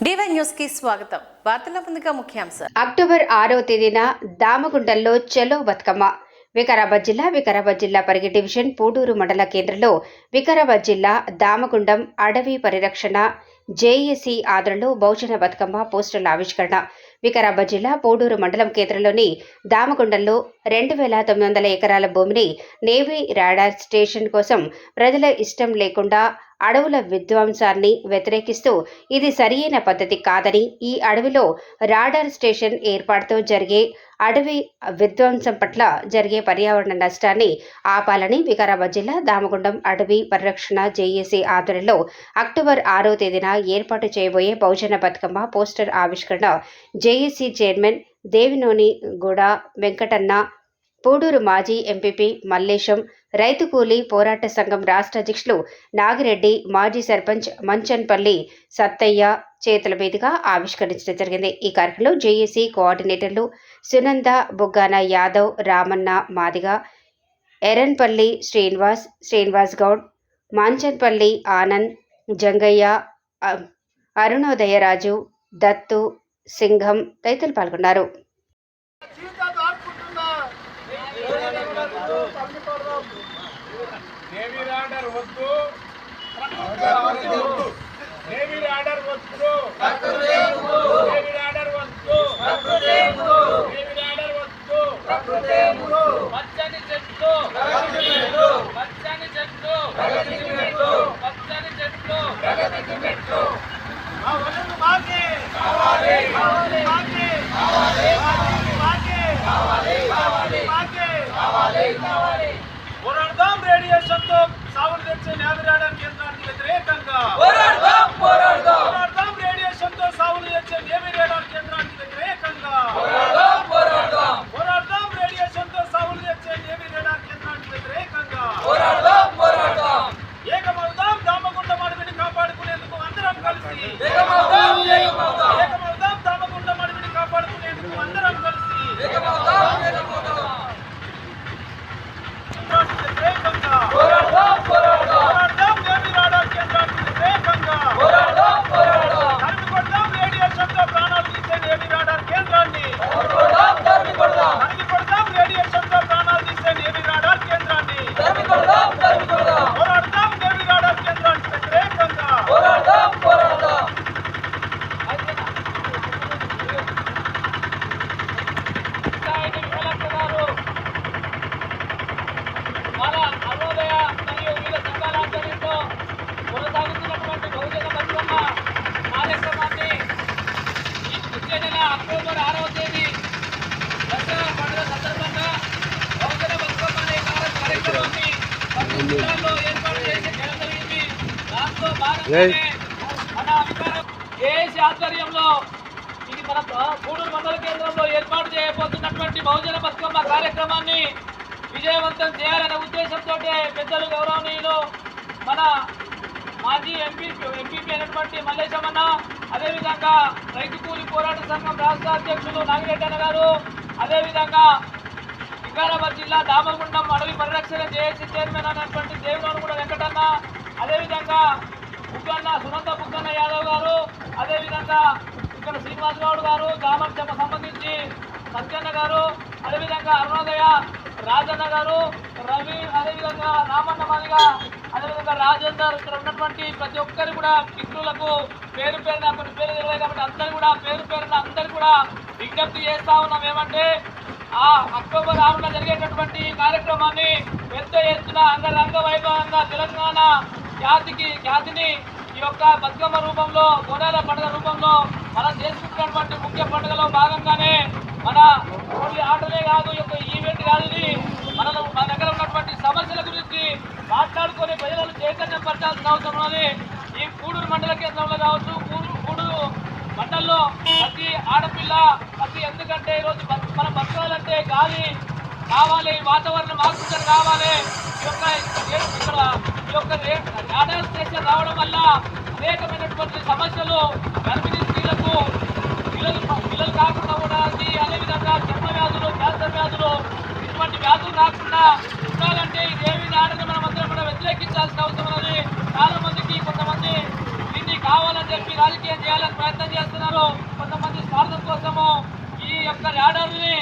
DY న్యూస్కి స్వాగతం. వార్తల ముందుగా ముఖ్యాంశాలు. అక్టోబర్ ఆరవ తేదీన దామగుండంలో చెలో బతుకమ్మ. వికారాబాద్ జిల్లా వికారాబాద్ జిల్లా పరిగి డివిజన్ పూడూరు మండల కేంద్రంలో వికారాబాద్ జిల్లా దామగుండం అడవి పరిరక్షణ జేఏసీ ఆదరణలో బహుజన బతుకమ్మ పోస్టర్ల ఆవిష్కరణ. వికారాబాద్ జిల్లా పోడూరు మండలం కేంద్రంలోని దామగుండంలో రెండు వేల తొమ్మిది వందల ఎకరాల భూమిని నేవీ రాడార్ స్టేషన్ కోసం ప్రజల ఇష్టం లేకుండా అడవుల విధ్వంసాన్ని వ్యతిరేకిస్తూ ఇది సరియైన పద్ధతి కాదని ఈ అడవిలో రాడార్ స్టేషన్ ఏర్పాటుతో జరిగే అడవి విధ్వంసం పట్ల జరిగే పర్యావరణ నష్టాన్ని ఆపాలని వికారాబాద్ జిల్లా దామగుండం అడవి పరిరక్షణ జేఏసీ ఆధ్వర్యంలో అక్టోబర్ ఆరో తేదీన ఏర్పాటు చేయబోయే బహుజన బతుకమ్మ పోస్టర్ ఆవిష్కరణ జేఏసీ చైర్మన్ దేవినోని గూడ వెంకటన్న పూడూరు మాజీ ఎంపీపీ మల్లేశం రైతు కూలీ పోరాట సంఘం రాష్ట్ర అధ్యక్షులు నాగిరెడ్డి మాజీ సర్పంచ్ మంచన్పల్లి సత్తయ్య చేతుల మీదుగా ఆవిష్కరించడం జరిగింది. ఈ కార్యక్రమంలో జేఏసీ కోఆర్డినేటర్లు సునంద బుగ్గాన యాదవ్ రామన్న మాదిగ ఎరన్పల్లి శ్రీనివాస్ శ్రీనివాస్ గౌడ్ మాంచన్పల్లి ఆనంద్ జంగయ్య అరుణోదయరాజు దత్తు సింఘం తదితరులు పాల్గొన్నారు. నేవీ రాడర్ వద్దు. నేవీ రాడర్ వద్దు. నేవీ రాడర్ వద్దు. నేవీ రాడర్ వద్దు పచ్చని చెట్లు పచ్చని చెట్లు పచ్చని చెట్లు ఆ వనరు మాకే కావాలి కావాలి మాకే కావాలి మాకే కావాలి కావాలి మాకే కావాలి కావాలి పోరాడదాం రేడియేషన్ సాగులు తెచ్చే నేవిరాడర్ కేంద్రానికి వ్యతిరేకంగా. పోరాడదాం పోరాడదాం పోరాడదాం రేడియేషన్తో సాగులు తెచ్చే నేవి రాడార్ కేంద్రానికి వ్యతిరేకంగా పోరాడదాం పోరాడదాం పోరాడదాం రేడియేషన్తో సాగులు తెచ్చే నేవి రాడార్ కేంద్రానికి వ్యతిరేకంగా పోరాడదాం పోరాడదాం ఏకమవుదాం దామగుండ అడవిని కాపాడుకునేందుకు అందరం కలిసి ఏకమవుదాం ఏకమవుదాం ఏకమవుదాం దామగుండ అడవిని కాపాడుకునేందుకు అందరం కలిసి ఏకమవుదాం ఏకమవుదాం వ్యతిరేకంగా పోరాడదాం పోరాడదాం పోరాడదాం నేవి రాడార్ కేంద్రానికి వ్యతిరేకంగా పోరాడదాం పోరాడదాం తరిమి కొడదాం రేడియేషన్తో ప్రాణాలు తీసే నేవి రాడార్ కేంద్రాన్ని కొడదాం తరిమి కొడదాం తరిమి కొడదాం రేడియేషన్తో ప్రాణాలు తీసే నేవి రాడార్ కేంద్రాన్ని తరిమి కొడదాం తరిమి కొడదాం పోరాడదాం నేవి రాడార్ కేంద్రానికి వ్యతిరేకంగా పోరాడదాం పోరాడదాం మన అరుణోదయ మరియు వివిధ సంఘాల ఆధ్వర్యంలో కొనసాగుతున్నటువంటి బహుజన బతుకమ్మ కార్యక్రమాన్ని ఈ వచ్చే నెల అక్టోబర్ ఆరవ తేదీ దసరా పండుగ సందర్భంగా బహుజన బతుకమ్మ అనే కార్య- కార్యక్రమాన్ని జిల్లాల్లో ఏర్పాటు చేసి జరిగింది దాంట్లో భాగంగానే మన ఏఎస్ ఆధ్వర్యంలో ఇది మన గూడూరు మండల కేంద్రంలో ఏర్పాటు చేయబోతున్నటువంటి బహుజన బతుకమ్మ కార్యక్రమాన్ని విజయవంతం చేయాలనే ఉద్దేశంతో పెద్దలు గౌరవనీయులు మన మాజీ ఎంపీ ఎంపీపీ అయినటువంటి మల్లేశమన్న అదేవిధంగా రైతు కూలి పోరాట సంఘం రాష్ట్ర అధ్యక్షులు నాగిరెడ్డి గారు అదేవిధంగా వికారాబాద్ జిల్లా దామగుండం అడవి పరిరక్షణ జేఏసీ చైర్మన్ అయినటువంటి కూడా వెంకటన్న అదేవిధంగా బుగ్గన్న సునంద బుగ్గన్న యాదవ్ గారు అదేవిధంగా ఇక్కడ శ్రీనివాసరావు గారు గ్రామానికి సంబంధించి సత్యన్న గారు అదేవిధంగా అరుణోదయ రాజన్న గారు రవి అదేవిధంగా రామన్న మాదిగా ఒక రాజేందర్ ఇక్కడ ఉన్నటువంటి ప్రతి ఒక్కరు కూడా మిత్రులకు పేరు పేరున కొన్ని పేరు తెలియదు కాబట్టి అందరు కూడా పేరు పేరున అందరు కూడా విజ్ఞప్తి చేస్తా ఉన్నాం. ఏమంటే ఆ అక్టోబర్ ఆరున జరిగేటటువంటి ఈ కార్యక్రమాన్ని పెద్ద ఎత్తున అంగరంగ వైభవంగా తెలంగాణ జాతికి జాతిని ఈ యొక్క బతుకమ్మ రూపంలో బోనాల పండుగ రూపంలో మనం చేసుకుంటున్నటువంటి ముఖ్య పండుగలో భాగంగానే మన కొన్ని ఆటలే కాదు ఈ యొక్క ఈవెంట్ కాదు ఇది మన మన దగ్గర ఉన్నటువంటి సమస్యల గురించి మాట్లాడుకొని ప్రజలను చైతన్యం పరచాల్సిన అవసరం ఉన్నది. ఈ కూడూరు మండల కేంద్రంలో కావచ్చు కూడూరు కూడూరు మండల్లో ప్రతి ఆడపిల్ల ప్రతి ఎందుకంటే ఈరోజు మన మనం బతకాలంటే గాలి కావాలి వాతావరణం ఆక్సిజన్ కావాలి. ఈ యొక్క ఇక్కడ యొక్క రే- రాడార్ స్టేషన్ రావడం వల్ల అనేకమైనటువంటి సమస్యలు గర్భిణీ స్త్రీలకు పిల్లలు పిల్లలు కాకుండా ఉండడానికి అదేవిధంగా చర్మ వ్యాధులు క్యాన్సర్ వ్యాధులు ఇటువంటి వ్యాధులు రాకుండా ఉండాలంటే ఇదేమి దేవి నాడని మనం అందరం కూడా వ్యతిరేకించాల్సిన అవసరం ఉన్నది. చాలా మందికి కొంతమంది దీన్ని కావాలని చెప్పి రాజకీయం చేయాలని ప్రయత్నం చేస్తున్నారు. కొంతమంది స్వార్థం కోసము ఈ యొక్క ర్యాడర్ని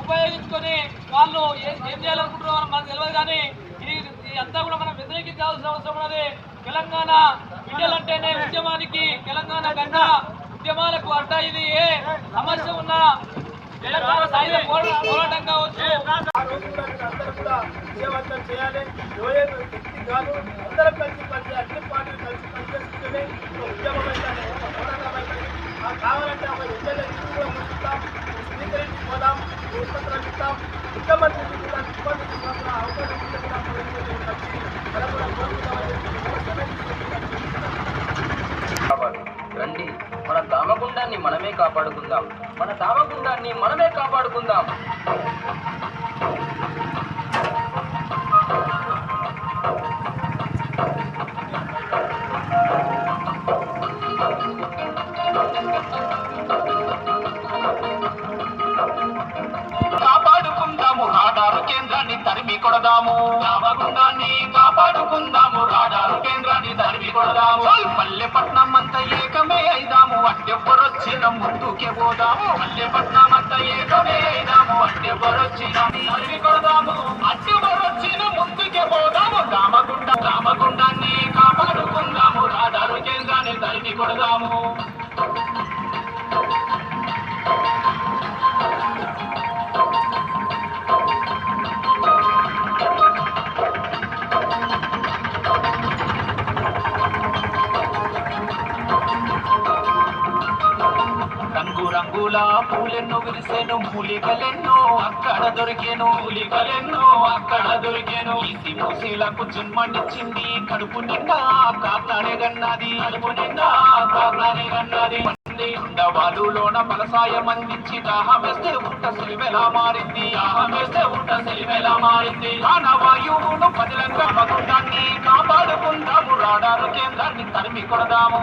ఉపయోగించుకొని వాళ్ళు ఏం ఏం చేయాలనుకుంటున్నారో మనకు తెలియదు కానీ ఇది అంతా కూడా మనం వ్యతిరేకించాల్సిన అవసరం ఉన్నది. తెలంగాణ బిడ్డలంటేనే ఉద్యమానికి తెలంగాణ గంట ఉద్యమాలకు అడ్డ ఇది. ఏ సమస్య ఉన్నా తెలంగాణ సాయుధ పోరాటం కావచ్చు. ఆ కూడా విజయవంతం చేయాలి యోఏ వ్యక్తి కాదు అందరం కలిసి పని అన్ని పార్టీలు కలిసి పనిచేసుకుంటేనే ఒక ఉద్యమం అయితే ఒక పోరాటం అయితే ఆ కావాలంటే ఒక ఎమ్మెల్యే సీట్లు కూడా ముందుతాం స్పీకర్కి పోదాం ఉత్పత్తులు ఇస్తాం ముఖ్యమంత్రి కూడా ఇబ్బంది తీసుకున్న అవకాశం ఉంటే కూడా మనం కలిసి మనం కూడా కోరుకుందామని చెప్పి ఒక సమయం తీసుకుంటున్నాం. కాపాడు రండి మన దామగుండాన్ని మనమే కాపాడుకుందాం. మన దామగుండాన్ని మనమే కాపాడుకుందాం. కేంద్రాన్ని తరిమి కొడదాము. రామగుండాన్ని కాపాడుకుందాము. రాడారు కేంద్రాన్ని తరిమి కొడదాము. పల్లెపట్నం అంతా ఏకమే అయిదాము. అట్టెవ్వరొచ్చిన ముందుకే పోదాము. పల్లెపట్నం అంతా ఏకమే అయిదాము. అట్టెవ్వరొచ్చిన తరిమి కొడదాము. అట్టెవ్వరొచ్చిన ముందుకే పోదాము. రామగుండ రామగుండాన్ని కాపాడుకుందాము. రాడారు కేంద్రాన్ని తరిమి కొడదాము. రంగు పూలెన్నో విరిసెను మూలికలెన్నో అక్కడ దొరికెను మూలికలెన్నో అక్కడ దొరికెను. ఇసి మూసీలకు జన్మనిచ్చింది కడుపు నిండా కాకానే గన్నది కడుపు నిండా కాకానే గన్నది. ఉండవాలులోన ఫలసాయం అందించి దాహం వేస్తే ఉంట సిలివెలా మారింది దాహం వేస్తే ఉంట సిలివెలా మారింది. ప్రాణవాయువును పదిలంగా మగుడాన్ని కాపాడుకుందాము రాడారు కేంద్రాన్ని తరిమి కొడదాము.